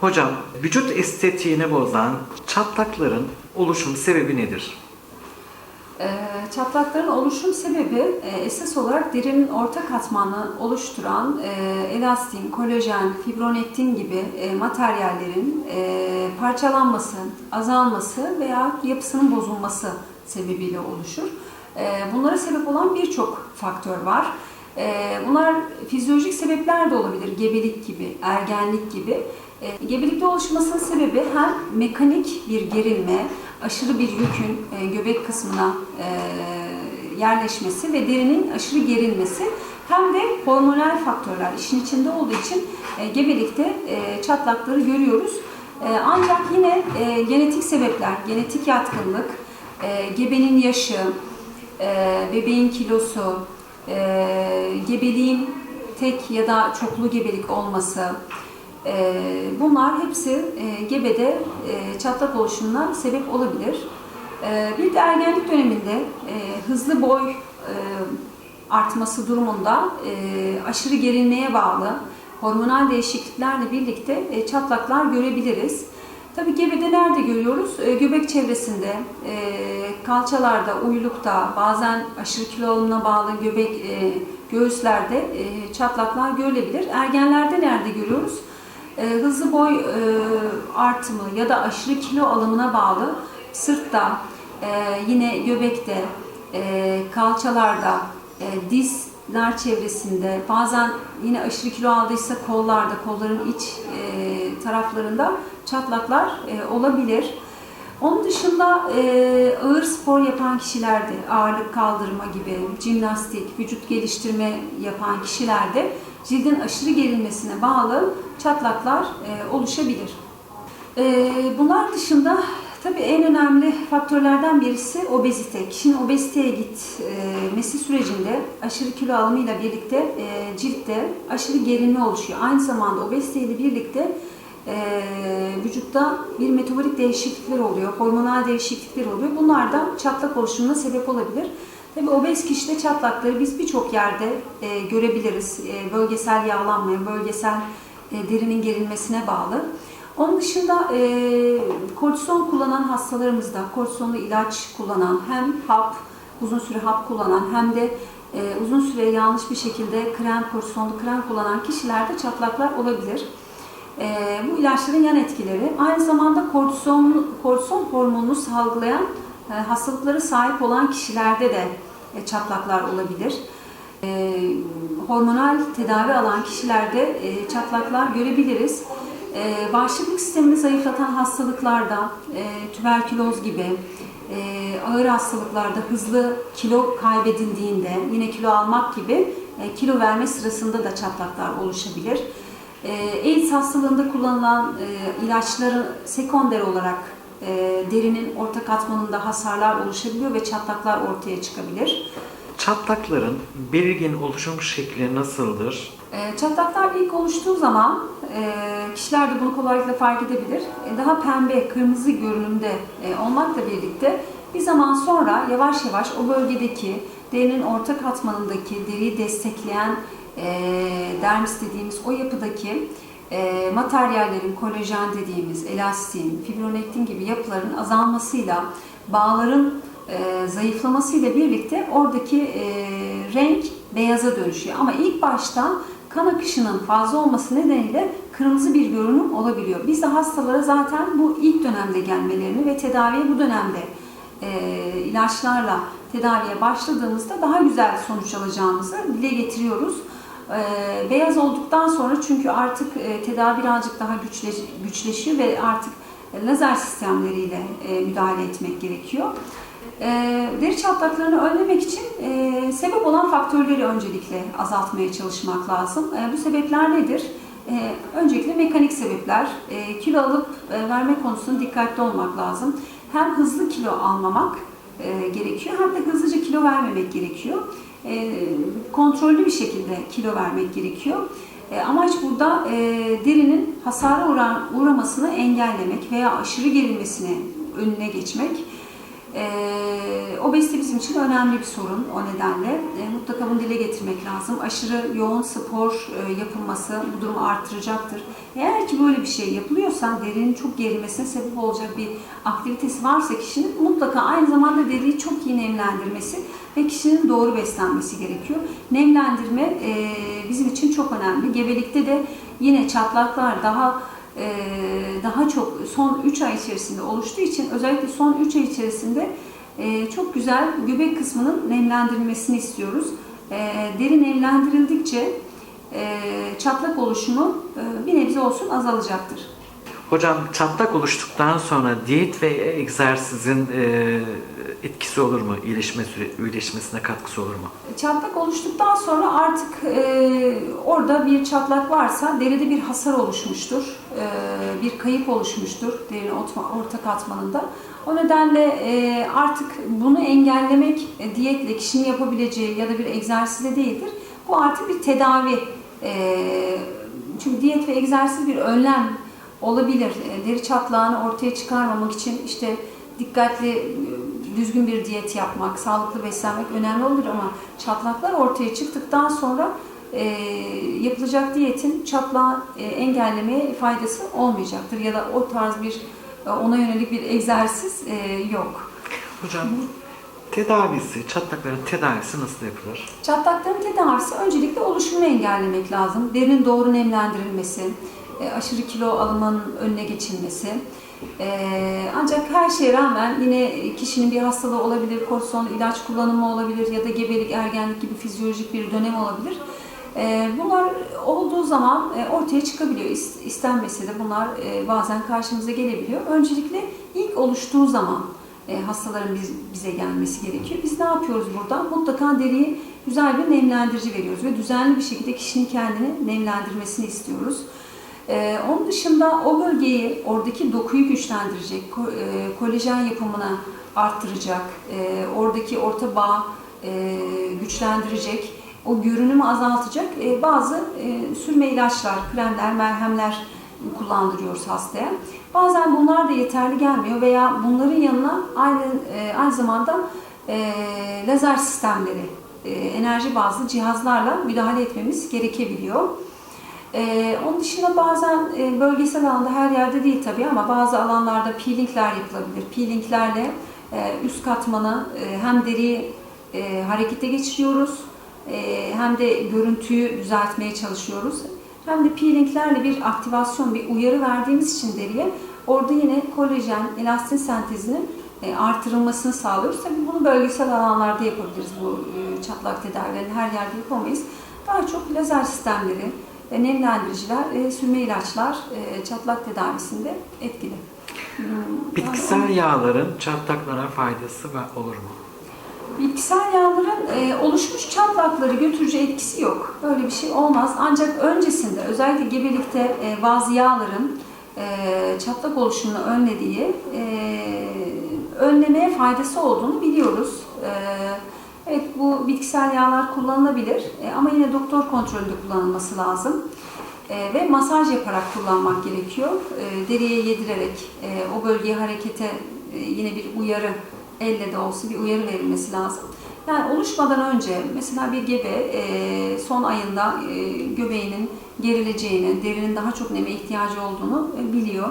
Hocam, vücut estetiğini bozan çatlakların oluşum sebebi nedir? Ee, Çatlakların oluşum sebebi e, esas olarak derinin orta katmanını oluşturan e, elastin, kolajen, fibronektin gibi e, materyallerin e, parçalanması, azalması veya yapısının bozulması sebebiyle oluşur. E, Bunlara sebep olan birçok faktör var. E, Bunlar fizyolojik sebepler de olabilir, gebelik gibi, ergenlik gibi. E, Gebelikte oluşmasının sebebi hem mekanik bir gerilme, aşırı bir yükün e, göbek kısmına e, yerleşmesi ve derinin aşırı gerilmesi hem de hormonal faktörler işin içinde olduğu için gebelikte çatlakları görüyoruz. Ancak yine genetik sebepler, genetik yatkınlık, gebenin yaşı, bebeğin kilosu, gebeliğin tek ya da çoklu gebelik olması, bunlar hepsi e, gebede e, çatlak oluşumuna sebep olabilir. E, bir de ergenlik döneminde e, hızlı boy artması durumunda aşırı gerilmeye bağlı hormonal değişikliklerle birlikte çatlaklar görebiliriz. Tabii gebede nerede görüyoruz? Göbek çevresinde, kalçalarda, uylukta, bazen aşırı kilo alımına bağlı göbek göğüslerde çatlaklar görülebilir. Ergenlerde nerede görüyoruz? E, hızlı boy e, artımı ya da aşırı kilo alımına bağlı sırtta, e, yine göbekte, e, kalçalarda, dizler çevresinde, bazen yine aşırı kilo aldıysa kollarda, kolların iç taraflarında çatlaklar olabilir. Onun dışında e, ağır spor yapan kişilerde, ağırlık kaldırma gibi, jimnastik, vücut geliştirme yapan kişilerde cildin aşırı gerilmesine bağlı çatlaklar e, oluşabilir. E, bunlar dışında tabii en önemli faktörlerden birisi obezite. Kişinin obeziteye gitmesi sürecinde aşırı kilo alımıyla birlikte e, ciltte aşırı gerilme oluşuyor. Aynı zamanda obezite ile birlikte e, vücutta bir metabolik değişiklikler oluyor, hormonal değişiklikler oluyor. Bunlar da çatlak oluşumuna sebep olabilir. Tabii obez kişide çatlakları biz birçok yerde e, görebiliriz. E, bölgesel yağlanmaya, bölgesel e, derinin gerilmesine bağlı. Onun dışında e, kortizon kullanan hastalarımızda, kortizonlu ilaç kullanan hem hap, uzun süre hap kullanan hem de e, uzun süre yanlış bir şekilde krem, kortizonlu krem kullanan kişilerde çatlaklar olabilir. E, bu ilaçların yan etkileri aynı zamanda kortizon, kortizon hormonunu salgılayan e, hastalıklara sahip olan kişilerde de çatlaklar olabilir. E, hormonal tedavi alan kişilerde e, çatlaklar görebiliriz. E, bağışıklık sistemini zayıflatan hastalıklarda, e, tüberküloz gibi, e, ağır hastalıklarda hızlı kilo kaybedildiğinde, yine kilo almak gibi e, kilo verme sırasında da çatlaklar oluşabilir. E, AIDS hastalığında kullanılan e, ilaçların sekonder olarak e, derinin orta katmanında hasarlar oluşabiliyor ve çatlaklar ortaya çıkabilir. Çatlakların belirgin oluşum şekli nasıldır? E, Çatlaklar ilk oluştuğu zaman e, kişiler de bunu kolaylıkla fark edebilir. E, Daha pembe, kırmızı görünümde e, olmakla birlikte bir zaman sonra yavaş yavaş o bölgedeki derinin orta katmanındaki deriyi destekleyen e, dermis dediğimiz o yapıdaki e, materyallerin kolajen dediğimiz elastin, fibronektin gibi yapıların azalmasıyla bağların e, zayıflamasıyla birlikte oradaki e, renk beyaza dönüşüyor. Ama ilk başta kan akışının fazla olması nedeniyle kırmızı bir görünüm olabiliyor. Biz de hastalara zaten bu ilk dönemde gelmelerini ve tedaviye bu dönemde e, ilaçlarla tedaviye başladığımızda daha güzel sonuç alacağımızı dile getiriyoruz. E, beyaz olduktan sonra çünkü artık e, tedavi birazcık daha güçleş, güçleşiyor ve artık lazer sistemleriyle e, müdahale etmek gerekiyor. E, deri çatlaklarını önlemek için e, sebep olan faktörleri öncelikle azaltmaya çalışmak lazım. Bu sebepler nedir? Öncelikle mekanik sebepler. Kilo alıp verme konusunda dikkatli olmak lazım. Hem hızlı kilo almamak gerekiyor hem de hızlıca kilo vermemek gerekiyor. E, kontrollü bir şekilde kilo vermek gerekiyor. E, amaç burada e, derinin hasara uğra- uğramasını engellemek veya aşırı gerilmesini önüne geçmek. Ee, obezite bizim için önemli bir sorun o nedenle. Ee, mutlaka bunu dile getirmek lazım. Aşırı yoğun spor e, yapılması bu durumu artıracaktır. Eğer ki böyle bir şey yapılıyorsa derinin çok gerilmesine sebep olacak bir aktivitesi varsa kişinin mutlaka aynı zamanda deriyi çok iyi nemlendirmesi ve kişinin doğru beslenmesi gerekiyor. Nemlendirme e, bizim için çok önemli. Gebelikte de yine çatlaklar daha e, daha çok son 3 ay içerisinde oluştuğu için özellikle son 3 ay içerisinde e, çok güzel göbek kısmının nemlendirilmesini istiyoruz. E, deri nemlendirildikçe e, çatlak oluşumu bir nebze olsun azalacaktır. Hocam çatlak oluştuktan sonra diyet ve egzersizin etkisi olur mu? İyileşme süre, iyileşmesine katkısı olur mu? Çatlak oluştuktan sonra artık orada bir çatlak varsa deride bir hasar oluşmuştur, bir kayıp oluşmuştur derinin orta, orta katmanında. O nedenle e, artık bunu engellemek e, diyetle kişinin yapabileceği ya da bir egzersizle değildir. Bu artık bir tedavi. E, çünkü diyet ve egzersiz bir önlem olabilir. E, deri çatlağını ortaya çıkarmamak için işte dikkatli, e, düzgün bir diyet yapmak, sağlıklı beslenmek önemli olur ama çatlaklar ortaya çıktıktan sonra e, yapılacak diyetin çatlağı e, engellemeye faydası olmayacaktır ya da o tarz bir e, ona yönelik bir egzersiz e, yok. Hocam tedavisi, çatlakların tedavisi nasıl yapılır? Çatlakların tedavisi öncelikle oluşumu engellemek lazım. Derinin doğru nemlendirilmesi, e, aşırı kilo alımının önüne geçilmesi. E, ancak her şeye rağmen yine kişinin bir hastalığı olabilir, kortizonlu ilaç kullanımı olabilir ya da gebelik, ergenlik gibi fizyolojik bir dönem olabilir. E, Bunlar olduğu zaman e, ortaya çıkabiliyor. İst- İstenmese de bunlar e, bazen karşımıza gelebiliyor. Öncelikle ilk oluştuğu zaman e, hastaların biz, bize gelmesi gerekiyor. Biz ne yapıyoruz burada? Mutlaka deriyi güzel bir nemlendirici veriyoruz ve düzenli bir şekilde kişinin kendini nemlendirmesini istiyoruz. E, onun dışında o bölgeyi, oradaki dokuyu güçlendirecek, ko- kolajen yapımını arttıracak, oradaki orta bağ güçlendirecek, o görünümü azaltacak e, bazı e, sürme ilaçlar, kremler, merhemler kullandırıyoruz hastaya. Bazen bunlar da yeterli gelmiyor veya bunların yanına aynı e, aynı zamanda e, lazer sistemleri, e, enerji bazlı cihazlarla müdahale etmemiz gerekebiliyor. E, onun dışında bazen e, bölgesel alanda her yerde değil tabii ama bazı alanlarda peelingler yapılabilir. Peelinglerle e, üst katmanı e, hem deriyi e, harekete geçiriyoruz hem de görüntüyü düzeltmeye çalışıyoruz. Hem de peelinglerle bir aktivasyon, bir uyarı verdiğimiz için deriye orada yine kolajen, elastin sentezinin e, artırılmasını sağlıyoruz. Tabii bunu bölgesel alanlarda yapabiliriz bu e, çatlak tedavilerini her yerde yapamayız. Daha çok lazer sistemleri, e, nemlendiriciler, sürme ilaçlar çatlak tedavisinde etkili. Hmm, Bitkisel yani- yağların çatlaklara faydası olur mu? Bitkisel yağların e, oluşmuş çatlakları götürücü etkisi yok. Böyle bir şey olmaz. Ancak öncesinde özellikle gebelikte e, bazı yağların e, çatlak oluşumunu önlediği, e, önlemeye faydası olduğunu biliyoruz. E, evet bu bitkisel yağlar kullanılabilir e, ama yine doktor kontrolünde kullanılması lazım. E, ve masaj yaparak kullanmak gerekiyor. E, deriye yedirerek e, o bölgeye harekete e, yine bir uyarı elle de olsa bir uyarı verilmesi lazım. Yani oluşmadan önce mesela bir gebe e, son ayında e, göbeğinin gerileceğini, derinin daha çok neme ihtiyacı olduğunu e, biliyor.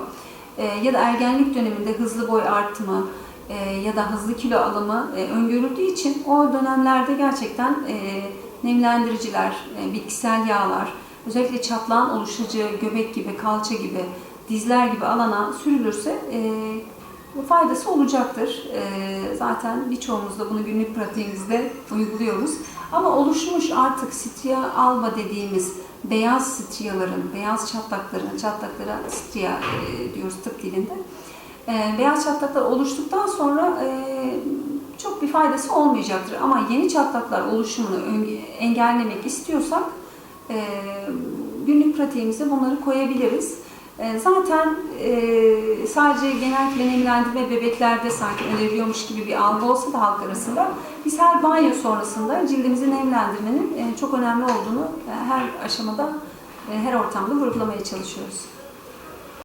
E, ya da ergenlik döneminde hızlı boy artımı e, ya da hızlı kilo alımı e, öngörüldüğü için o dönemlerde gerçekten e, nemlendiriciler, e, bitkisel yağlar, özellikle çatlağın oluşacağı göbek gibi, kalça gibi, dizler gibi alana sürülürse e, faydası olacaktır. Ee, zaten birçoğumuz da bunu günlük pratiğimizde uyguluyoruz. Ama oluşmuş artık stria alba dediğimiz beyaz striaların, beyaz çatlakların, çatlaklara stria e, diyoruz tıp dilinde. Ee, beyaz çatlaklar oluştuktan sonra e, çok bir faydası olmayacaktır. Ama yeni çatlaklar oluşumunu engellemek istiyorsak e, günlük pratiğimize bunları koyabiliriz. E, Zaten e, sadece genel nemlendirme bebeklerde sanki öneriliyormuş gibi bir algı olsa da halk arasında biz her banyo sonrasında cildimizi nemlendirmenin e, çok önemli olduğunu e, her aşamada, e, her ortamda vurgulamaya çalışıyoruz.